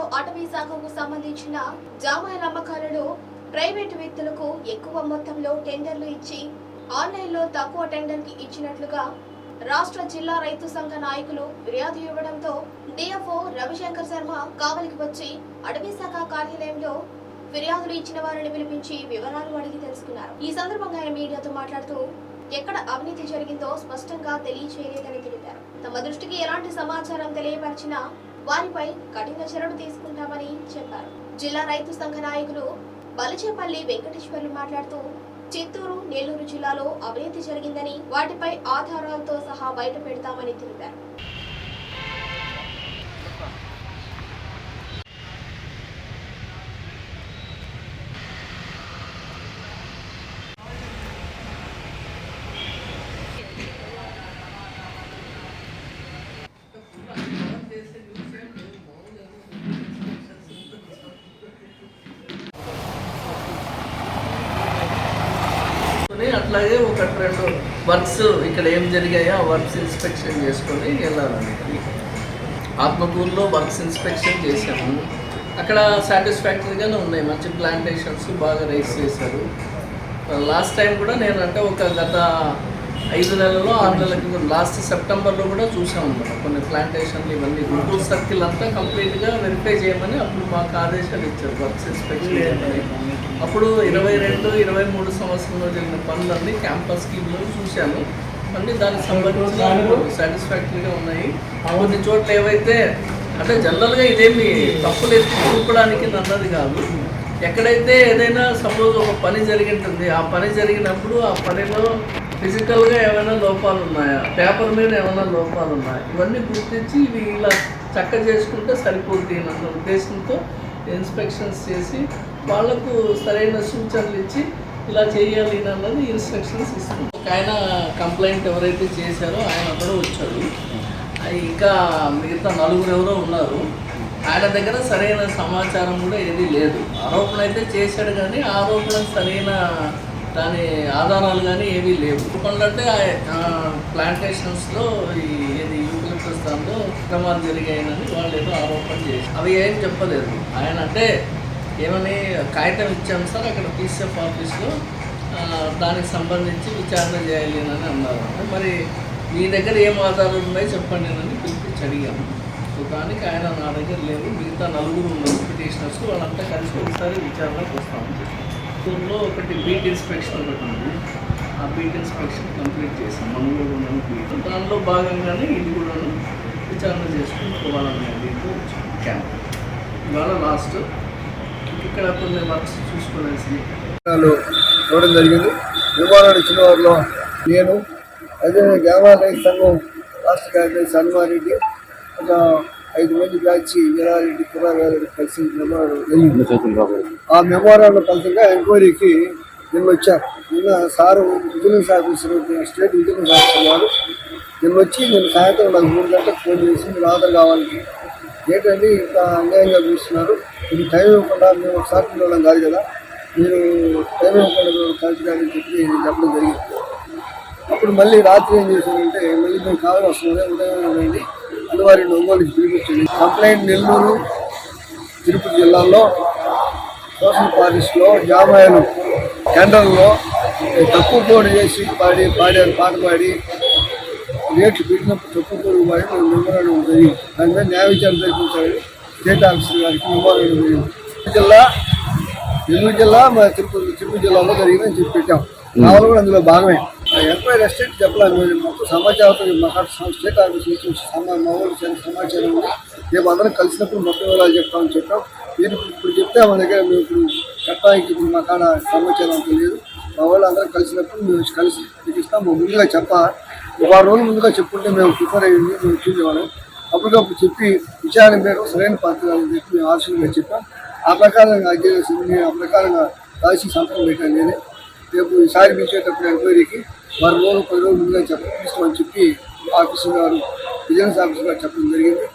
రాష్ట్రంలో అటవీ శాఖకు సంబంధించిన జామాయిల అమ్మకాలలో ప్రైవేటు వ్యక్తులకు ఎక్కువ మొత్తంలో టెండర్లు ఇచ్చి ఆన్లైన్లో తక్కువ టెండర్కి ఇచ్చినట్లుగా రాష్ట్ర జిల్లా రైతు సంఘ నాయకులు ఫిర్యాదు ఇవ్వడంతో డిఎఫ్ఓ రవిశంకర్ శర్మ కావలికి వచ్చి అటవీ శాఖ కార్యాలయంలో ఫిర్యాదులు ఇచ్చిన వారిని పిలిపించి వివరాలు అడిగి తెలుసుకున్నారు. ఈ సందర్భంగా ఆయన మీడియాతో మాట్లాడుతూ ఎక్కడ అవినీతి జరిగిందో స్పష్టంగా తెలియచేయలేదని తెలిపారు. తమ దృష్టికి ఎలాంటి సమాచారం తెలియపరిచినా వారిపై కఠిన చర్యలు తీసుకుంటామని చెప్పారు. జిల్లా రైతు సంఘ నాయకులు బలిచేపల్లి వెంకటేశ్వర్లు మాట్లాడుతూ చిత్తూరు నెల్లూరు జిల్లాలో అవినీతి జరిగిందని వాటిపై ఆధారాలతో సహా బయట పెడతామని తెలిపారు. అట్లాగే ఒక రెండు వర్క్స్ ఇక్కడ ఏం జరిగాయో ఆ వర్క్స్ ఇన్స్పెక్షన్ చేసుకొని వెళ్ళాలండి. ఆత్మకూరులో వర్క్స్ ఇన్స్పెక్షన్ చేశాము. అక్కడ సాటిస్ఫాక్టరీగానే ఉన్నాయి. మంచి ప్లాంటేషన్స్ బాగా రైస్ చేశారు. లాస్ట్ టైం కూడా నేను అంటే ఒక గత ఐదు నెలలో ఆరు నెలల లాస్ట్ సెప్టెంబర్లో కూడా చూసాం అనమాట కొన్ని ప్లాంటేషన్లు ఇవన్నీ. గుంటూరు సర్కిల్ అంతా కంప్లీట్గా వెరిఫై చేయమని అప్పుడు మాకు ఆదేశాలు ఇచ్చారు. వర్క్స్ ఇన్స్పెక్షన్ చేయమని. అప్పుడు ఇరవై రెండు ఇరవై మూడు సంవత్సరంలో జరిగిన పనులన్నీ క్యాంపస్ స్కీమ్లో చూశాను అన్నీ దానికి సంబంధించిన సాటిస్ఫాక్టరీగా ఉన్నాయి. కొన్ని చోట్ల ఏవైతే అంటే జనరల్గా ఇదేమి తప్పులు ఎత్తి చూపడానికి అన్నది కాదు. ఎక్కడైతే ఏదైనా సపోజ్ ఒక పని జరిగి ఉంటుంది ఆ పని జరిగినప్పుడు ఆ పనిలో ఫిజికల్గా ఏమైనా లోపాలు ఉన్నాయా? పేపర్ మీద ఏమైనా లోపాలు ఉన్నాయా? ఇవన్నీ గుర్తించి ఇవి ఇలా చక్క చేసుకుంటే సరిపోతుంది అన్న ఉద్దేశంతో ఇన్స్పెక్షన్స్ చేసి వాళ్ళకు సరైన సూచనలు ఇచ్చి ఇలా చేయాలి అన్నది ఇన్స్ట్రక్షన్స్ ఇస్తుంది. ఒక ఆయన కంప్లైంట్ ఎవరైతే చేశారో ఆయన కూడా వచ్చాడు. ఇంకా మిగతా నలుగురు ఎవరో ఉన్నారు. ఆయన దగ్గర సరైన సమాచారం కూడా ఏది లేదు. ఆరోపణ అయితే చేశాడు కానీ ఆరోపణ సరైన దాని ఆధారాలు కానీ ఏమీ లేవు. ఎందుకంటే ప్లాంటేషన్స్లో ఏది యూకలిప్టస్ దాంట్లో క్రమాలు జరిగాయని వాళ్ళు ఏదో ఆరోపణ చేశారు. అవి ఏం చెప్పలేదు. ఆయన అంటే ఏమని కాగితం ఇచ్చాం సార్ అక్కడ పీసీఎఫ్ ఆఫీస్లో దానికి సంబంధించి విచారణ చేయాలి అని అన్నారు మరి మీ దగ్గర ఏం ఆధారాలు ఉన్నాయో చెప్పండి అని పిలిపించి అడిగాము. సో దానికి ఆయన నా దగ్గర లేదు మిగతా నలుగురు ఉన్నారు పిటిషనర్స్ వాళ్ళంతా కలిసి ఒకసారి విచారణకు వస్తాము స్కూల్లో ఒకటి బీట్ ఇన్స్పెక్షన్ ఒకటి ఉంది. ఆ బీట్ ఇన్స్పెక్షన్ కంప్లీట్ చేసాం మనలో ఉన్న బీట్. దానిలో భాగంగానే ఇది కూడాను విచారణ చేసుకుని వాళ్ళని దీంట్లో క్యాంప్ ఇవాళ లాస్ట్ ఇక్కడ కొన్ని వర్క్స్ చూసుకోవాల్సింది. చూడడం జరిగింది. విమానాన్ని ఇచ్చిన వారిలో నేను అదే గ్రామాల రైతు సంఘం రాష్ట్ర కార్యదర్శి హనుమారెడ్డి ఒక ఐదు మంది బ్యాచ్ వీరారెడ్డి కుర్రారెడ్డి కలిసి మెమోరాలు ఆ మెమోరాల కలిసిగా ఎంక్వైరీకి నిన్న వచ్చారు నిన్న sir vigilance officer state vigilance officer వారు నిన్న వచ్చి నేను సాయంత్రం నాకు మూడు గంటలకు ఫోన్ చేసి మీరు ఆధార్ కావాలి ఏంటండి ఇంత అన్యాయంగా చూస్తున్నారు. ఇది టైం ఇవ్వకుండా మేము ఒకసారి ఉండడం కాదు కదా. మీరు టైం ఇవ్వకుండా కలిసిరాని చెప్పి చెప్పడం జరిగింది. అప్పుడు మళ్ళీ రాత్రి ఏం చేశారంటే మళ్ళీ మేము కావాలి వస్తుంది ఉదయం రండి. అన్నవారి ఒంగోలు పిలిపించండి కంప్లైంట్ నెల్లూరు తిరుపతి జిల్లాలో సోషల్ పార్టీస్లో జామాయలు కేంద్రంలో తక్కువ కోడి చేసి పాడి పాడారు పాట పాడి రేట్లు పెట్టినప్పుడు కోడి పాడి మేము మెమోరాండం జరిగింది దాని మీద న్యాయ విచారణ జరిపించాలి. స్టేట్ ఆఫీసర్ గారికి మెమోరాండం జరిగింది జిల్లా నెల్లూరు జిల్లా మా తిరుపతి తిరుపతి జిల్లాలో జరిగిందని చెప్పి పెట్టాం. కావాలి కూడా అందులో భాగమే. ఎంక్వైరీ ఎస్టేట్ చెప్పలేదు మీరు మొత్తం సమాచారంతో మాకు స్టేట్ ఆఫీస్ నుంచి సమా మా చిన్న సమాచారం ఉంది. రేపు అందరం కలిసినప్పుడు మొత్తం వివరాలు చెప్తామని చెప్పాం. మీరు ఇప్పుడు చెప్తే మా దగ్గర మేము ఇప్పుడు చట్టానికి ఇప్పుడు మా కాడ సమాచారం అంత లేదు. మా వాళ్ళు అందరం కలిసినప్పుడు మేము కలిసి మీకు ఇస్తాం. మేము ముందుగా చెప్పాలి? వారం రోజులు ముందుగా చెప్పుకుంటే మేము ప్రిపేర్ అయ్యింది మేము చూసేవాళ్ళం అప్పటికప్పుడు చెప్పి విచారణ మేరకు సరైన పద్ధతి అని చెప్పి మేము ఆలోచనగా చెప్పాం. ఆ ప్రకారంగా చేసింది ఆ ప్రకారంగా రాసి సంతకం పెట్టాను నేనే. రేపు ఈసారి పిలిచేటప్పుడు ఎంక్వైరీకి వారం రోజులు పది రోజులు ముందుగా చెప్పమని చెప్పి ఆఫీసర్ గారు విజిలెన్స్ ఆఫీసర్ గారు చెప్పడం జరిగింది.